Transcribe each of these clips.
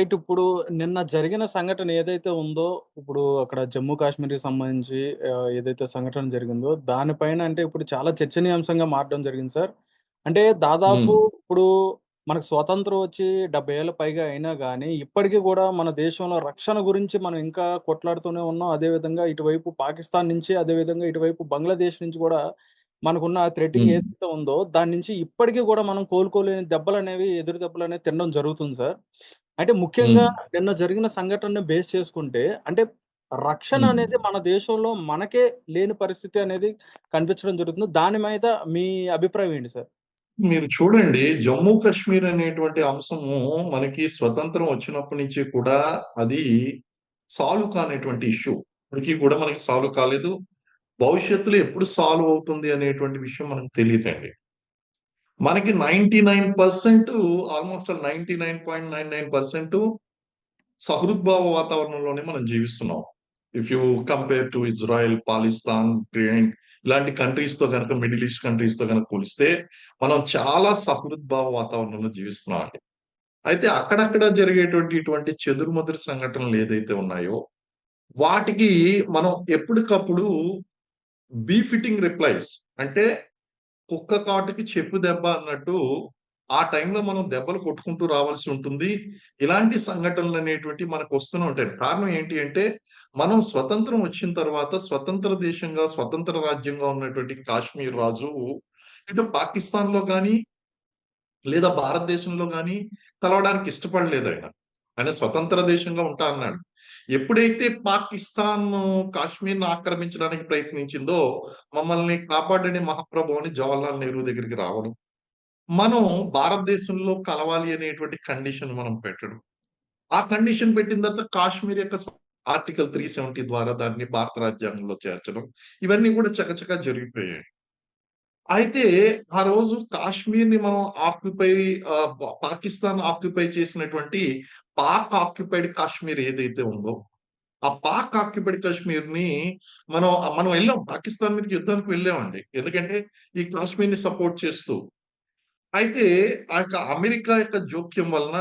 Right. ఇప్పుడు నిన్న జరిగిన సంఘటన ఏదైతే ఉందో, ఇప్పుడు అక్కడ జమ్మూ కాశ్మీర్‌కి సంబంధించి ఏదైతే సంఘటన జరిగిందో, దానిపైన అంటే ఇప్పుడు చాలా చర్చనీయాంశంగా మారడం జరిగింది సార్. అంటే దాదాపు. ఇప్పుడు మనకు స్వాతంత్రం వచ్చి 70 ఏళ్ళ పైగా అయినా గానీ, ఇప్పటికి గూడా మన దేశంలో రక్షణ గురించి మనం ఇంకా కొట్లాడుతూనే ఉన్నాం. అదేవిధంగా ఇటువైపు పాకిస్తాన్ నుంచి, అదేవిధంగా ఇటువైపు బంగ్లాదేశ్ నుంచి గూడా మనకున్న థ్రెటింగ్. ఏదైతే ఉందో, దాని నుంచి ఇప్పటికి గూడా మనం కోలుకోలేని దెబ్బలనేవి, ఎదురు దెబ్బలనేవి తినడం జరుగుతుంది సార్. అంటే ముఖ్యంగా. నిన్న జరిగిన సంఘటనను బేస్ చేసుకుంటే, అంటే రక్షణ. అనేది మన దేశంలో మనకే లేని పరిస్థితి అనేది కనిపించడం జరుగుతుంది. దాని మీద మీ అభిప్రాయం ఏంటి సార్? మీరు చూడండి జమ్మూ కాశ్మీర్ అనేటువంటి అంశము మనకి స్వతంత్రం వచ్చినప్పటి నుంచి కూడా అది సాల్వ్ కానటువంటి ఇష్యూ. ఇప్పటికి కూడా మనకి సాల్వ్ కాలేదు. భవిష్యత్తులో ఎప్పుడు సాల్వ్ అవుతుంది అనేటువంటి విషయం మనకు తెలీదండి. మనకి 99% almost ninety nine point nine nine percent సహృద్భావ వాతావరణంలోనే మనం జీవిస్తున్నాం. If you compare to Israel, Palestine, Ukraine ఇలాంటి కంట్రీస్‌తో కనుక మిడిల్ ఈస్ట్ కంట్రీస్‌తో కనుక పోలిస్తే మనం చాలా సహృద్భావ వాతావరణంలో జీవిస్తున్నామండి. అయితే అక్కడక్కడ జరిగేటువంటి ఇటువంటి చెదురుమదురు సంఘటనలు ఏదైతే ఉన్నాయో, వాటికి మనం ఎప్పటికప్పుడు బీ ఫిట్టింగ్ రిప్లైస్ అంటే కుక్క కాటుకి చెప్పు దెబ్బ అన్నట్టు ఆ టైంలో మనం దెబ్బలు కొట్టుకుంటూ రావాల్సి ఉంటుంది. ఇలాంటి సంఘటనలు అనేటువంటి మనకు వస్తూనే ఉంటాయి. కారణం ఏంటి అంటే, మనం స్వతంత్రం వచ్చిన తర్వాత స్వతంత్ర దేశంగా, స్వతంత్ర రాజ్యంగా ఉన్నటువంటి కాశ్మీర్ రాజు ఇటు పాకిస్తాన్‌లో కానీ లేదా భారతదేశంలో కానీ కలవడానికి ఇష్టపడలేదాయన. ఆయన స్వతంత్ర దేశంగా ఉంటా అన్నాడు. ఎప్పుడైతే పాకిస్తాన్ కాశ్మీర్ను ఆక్రమించడానికి ప్రయత్నించిందో, మమ్మల్ని కాపాడని మహాప్రభు అని జవహర్లాల్ నెహ్రూ దగ్గరికి రావడం. మనం భారతదేశంలో కలవాలి అనేటువంటి కండిషన్ మనం పెట్టడం. ఆ కండిషన్ పెట్టిన తర్వాత కాశ్మీర్ యొక్క ఆర్టికల్ త్రీ సెవెంటీ ద్వారా దాన్ని భారత రాజ్యాంగంలో చేర్చడం. ఇవన్నీ కూడా చకచకా జరిగిపోయాయి. అయితే ఆ రోజు కాశ్మీర్‌ని మనం ఆక్యుపై పాకిస్తాన్ ఆక్యుపై చేసినటువంటి పాక్ ఆక్యుపైడ్ కాశ్మీర్ ఏదైతే ఉందో, ఆ పాక్ ఆక్యుపైడ్ కాశ్మీర్‌ని మనం మనం వెళ్ళాం పాకిస్తాన్ మీదకి యుద్ధానికి వెళ్ళామండి. ఎందుకంటే ఈ కాశ్మీర్ని సపోర్ట్ చేస్తూ. అయితే ఆ యొక్క అమెరికా యొక్క జోక్యం వలన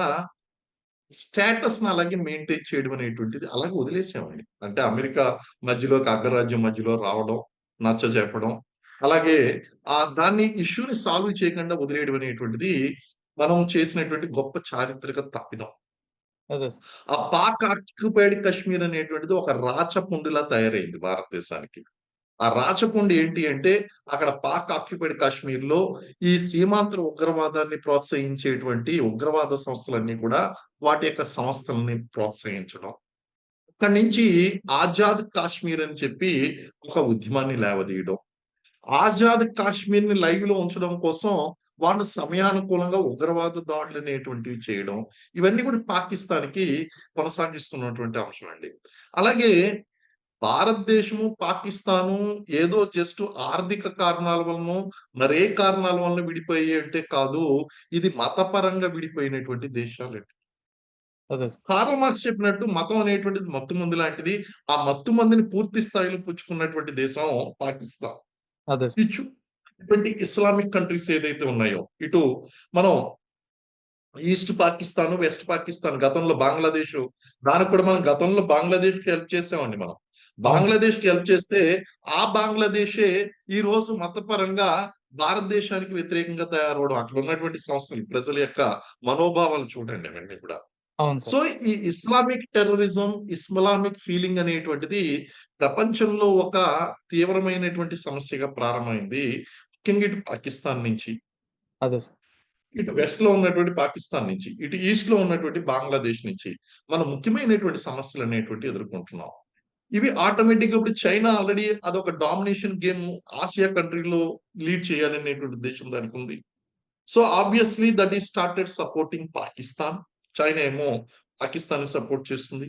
స్టేటస్‌ని అలాగే మెయింటైన్ చేయడం అనేటువంటిది అలాగే వదిలేసామండి. అంటే అమెరికా మధ్యలోకి అగ్రరాజ్యం మధ్యలో రావడం, నచ్చజెప్పడం. అలాగే ఆహ్, దాన్ని ఇష్యూని సాల్వ్ చేయకుండా వదిలేయడం అనేటువంటిది మనం చేసినటువంటి గొప్ప చారిత్రక తప్పిదం. ఆ పాక్ ఆక్యుపైడ్ కశ్మీర్ అనేటువంటిది ఒక రాచపుండులా తయారైంది భారతదేశానికి. ఆ రాచపుండు ఏంటి అంటే అక్కడ పాక్ ఆక్యుపైడ్ కాశ్మీర్‌లో ఈ సీమాంతర ఉగ్రవాదాన్ని ప్రోత్సహించేటువంటి ఉగ్రవాద సంస్థలన్నీ కూడా వాటి యొక్క సంస్థలని ప్రోత్సహించడం. అక్కడి నుంచి ఆజాద్ కాశ్మీర్ అని చెప్పి ఒక ఉద్యమాన్ని లేవదీయడం. ఆజాద్ కాశ్మీర్‌ని లైవ్‌లో ఉంచడం కోసం వాళ్ళు సమయానుకూలంగా ఉగ్రవాద దాడులనేటువంటివి చేయడం. ఇవన్నీ కూడా పాకిస్తాన్‌కి కొనసాగిస్తున్నటువంటి అంశం అండి. అలాగే భారతదేశము, పాకిస్తాను ఏదో జస్ట్ ఆర్థిక కారణాల వలనో, మరే కారణాల వలన విడిపోయాయి అంటే కాదు. ఇది మతపరంగా విడిపోయినటువంటి దేశాలండి. కార్ల్ మార్క్స్ చెప్పినట్టు మతం అనేటువంటిది మత్తుమందు లాంటిది. ఆ మత్తుమందుని పూర్తి స్థాయిలో పుచ్చుకున్నటువంటి దేశం పాకిస్తాన్. అదే ఇస్లామిక్ కంట్రీస్ ఏదైతే ఉన్నాయో, ఇటు మనం ఈస్ట్ పాకిస్తాన్ వెస్ట్ పాకిస్తాన్ గతంలో బంగ్లాదేశ్ దానికి కూడా మనం గతంలో బంగ్లాదేశ్‌కి హెల్ప్ చేసామండి మనం. బంగ్లాదేశ్కి హెల్ప్ చేస్తే ఆ బంగ్లాదేశే ఈ రోజు మతపరంగా భారతదేశానికి వ్యతిరేకంగా తయారవడం అట్లా ఉన్నటువంటి సంస్థలు ప్రజల యొక్క మనోభావాలు చూడండి అవన్నీ కూడా. అవును సో. ఈ ఇస్లామిక్ టెర్రరిజం, ఇస్లామిక్ ఫీలింగ్ అనేటువంటిది ప్రపంచంలో ఒక తీవ్రమైనటువంటి సమస్యగా ప్రారంభమైంది. ముఖ్యంగా ఇటు పాకిస్తాన్ నుంచి. అదే. ఇటు వెస్ట్‌లో ఉన్నటువంటి పాకిస్తాన్ నుంచి, ఇటు ఈస్ట్‌లో ఉన్నటువంటి బంగ్లాదేశ్ నుంచి మనం ముఖ్యమైనటువంటి సమస్యలనేటువంటివి ఎదుర్కొంటున్నాం. ఇవి ఆటోమేటిక్‌గా ఇప్పుడు చైనా ఆల్రెడీ అదొక డామినేషన్ గేమ్ ఆసియా కంట్రీలో లీడ్ చేయాలనేటువంటి ఉద్దేశ్యం దానికుంది. So, obviously that is started supporting Pakistan. China ఏమో పాకిస్తాన్‌ని సపోర్ట్ చేస్తుంది.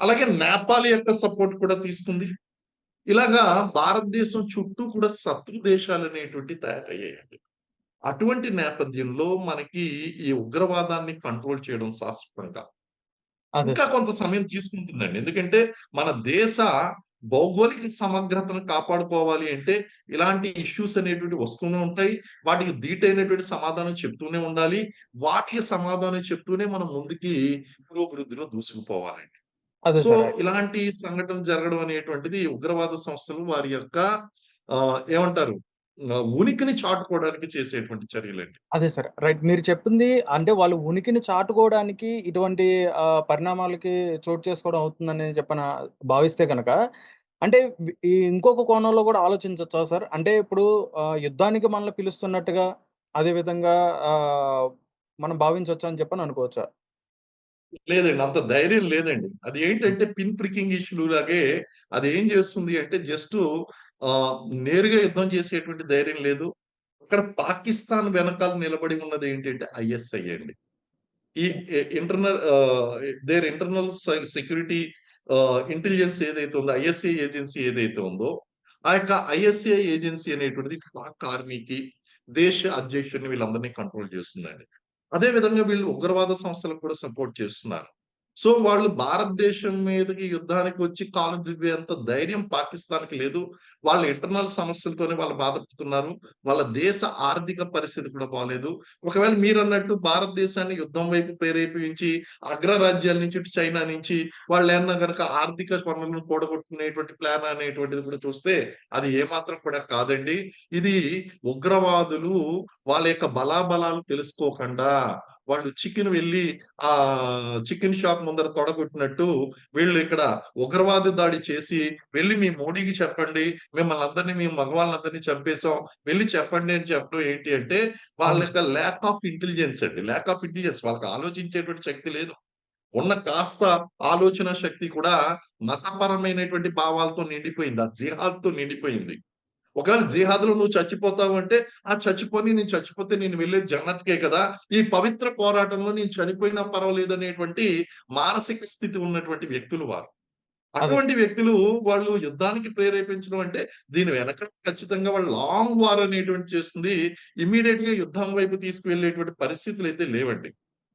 అలాగే నేపాల్ యొక్క సపోర్ట్ కూడా తీసుకుంది. ఇలాగా భారతదేశం చుట్టూ కూడా శత్రు దేశాలనేటువంటివి తయారయ్యాయండి. అటువంటి నేపథ్యంలో మనకి ఈ ఉగ్రవాదాన్ని కంట్రోల్ చేయడం శాశ్వతంగా ఇంకా. కొంత సమయం తీసుకుంటుందండి. ఎందుకంటే మన దేశ భౌగోళిక సమగ్రతను కాపాడుకోవాలి అంటే ఇలాంటి ఇష్యూస్ అనేటువంటి వస్తూనే ఉంటాయి. వాటికి ధీటైనటువంటి సమాధానం చెప్తూనే ఉండాలి. వాటికి సమాధానం చెప్తూనే మనం ముందుకి పురోభివృద్ధిలో దూసుకుపోవాలండి. సో ఇలాంటి సంఘటన జరగడం అనేటువంటిది ఉగ్రవాద సంస్థలు వారి యొక్క ఏమంటారు? ఉనికిని చాటుకోవడానికి చేసేటువంటి చర్యలండి. అదే సార్. రైట్. మీరు చెప్పింది అంటే వాళ్ళు ఉనికిని చాటుకోవడానికి ఇటువంటి పరిణామాలకి చోటు చేసుకోవడం అవుతుందని చెప్పన భావిస్తే కనుక అంటే ఇంకొక కోణంలో కూడా ఆలోచించవచ్చా సార్? అంటే ఇప్పుడు యుద్ధానికి మనల్ని పిలుస్తున్నట్టుగా అదే విధంగా ఆ, మనం భావించవచ్చా అని చెప్పని అనుకోవచ్చా? లేదండి. అంత ధైర్యం లేదండి. అది ఏంటంటే పిన్ ప్రికింగ్ ఇష్యూ లాగే అది ఏం చేస్తుంది అంటే జస్ట్ నేరుగా యుద్ధం చేసేటువంటి ధైర్యం లేదు. అక్కడ పాకిస్తాన్ వెనకాల నిలబడి ఉన్నది ఏంటంటే ఐఎస్ఐ అండి. ఈ internal there internal security intelligence ఏదైతే ఉందో ఐఎస్ఐ ఏజెన్సీ ఏదైతే ఉందో ఆ యొక్క ఐఎస్ఐ ఏజెన్సీ అనేటువంటిది పాక్ ఆర్మీకి దేశ అధ్యక్షుడిని వీళ్ళందరినీ కంట్రోల్ చేస్తుందండి. అదే విధంగా వీళ్ళు ఉగ్రవాద సంస్థలకు కూడా సపోర్ట్ చేస్తున్నారు. సో వాళ్ళు భారతదేశం మీదకి యుద్ధానికి వచ్చి కాలు దిబ్బేంత ధైర్యం పాకిస్తాన్కి లేదు. వాళ్ళ ఇంటర్నల్ సమస్యలతోనే వాళ్ళు బాధపడుతున్నారు. వాళ్ళ దేశ ఆర్థిక పరిస్థితి కూడా బాగాలేదు ఒకవేళ మీరు అన్నట్టు భారతదేశాన్ని యుద్ధం వైపు ప్రేరేపించి అగ్రరాజ్యాల నుంచి చైనా నుంచి వాళ్ళు ఏమన్నా కనుక ఆర్థిక పనులను కూడగొట్టుకునేటువంటి ప్లాన్ అనేటువంటిది కూడా చూస్తే అది ఏమాత్రం కూడా కాదండి. ఇది ఉగ్రవాదులు వాళ్ళ యొక్క బలాబలాలు తెలుసుకోకుండా వాళ్ళు చికెన్ వెళ్ళి ఆ చికెన్ షాప్ ముందర తొడగొట్టినట్టు వీళ్ళు ఇక్కడ ఉగ్రవాద దాడి చేసి వెళ్ళి మీ మోడీకి చెప్పండి మిమ్మల్ని అందరినీ మీ మగవాళ్ళందరినీ చంపేశాం వెళ్ళి చెప్పండి అని చెప్పడం ఏంటి అంటే వాళ్ళ యొక్క ల్యాక్ ఆఫ్ ఇంటెలిజెన్స్ అండి. ల్యాక్ ఆఫ్ ఇంటెలిజెన్స్ వాళ్ళకి ఆలోచించేటువంటి శక్తి లేదు. ఉన్న కాస్త ఆలోచన శక్తి కూడా మతపరమైనటువంటి భావాలతో నిండిపోయింది. ఆ జిహాద్తో నిండిపోయింది. ఒకవేళ జిహాద్లో నువ్వు చచ్చిపోతావు అంటే ఆ చచ్చిపోని నేను చచ్చిపోతే నేను వెళ్ళేది జన్నత్కే కదా. ఈ పవిత్ర పోరాటంలో నేను చనిపోయినా పర్వాలేదు అనేటువంటి మానసిక స్థితి ఉన్నటువంటి వ్యక్తులు వారు. అటువంటి వ్యక్తులు వాళ్ళు యుద్ధానికి ప్రేరేపించడం అంటే దీని వెనక ఖచ్చితంగా వాళ్ళు లాంగ్ వార్ అనేటువంటి చేస్తుంది. ఇమీడియట్గా యుద్ధం వైపు తీసుకువెళ్ళేటువంటి పరిస్థితులు అయితే లేవండి.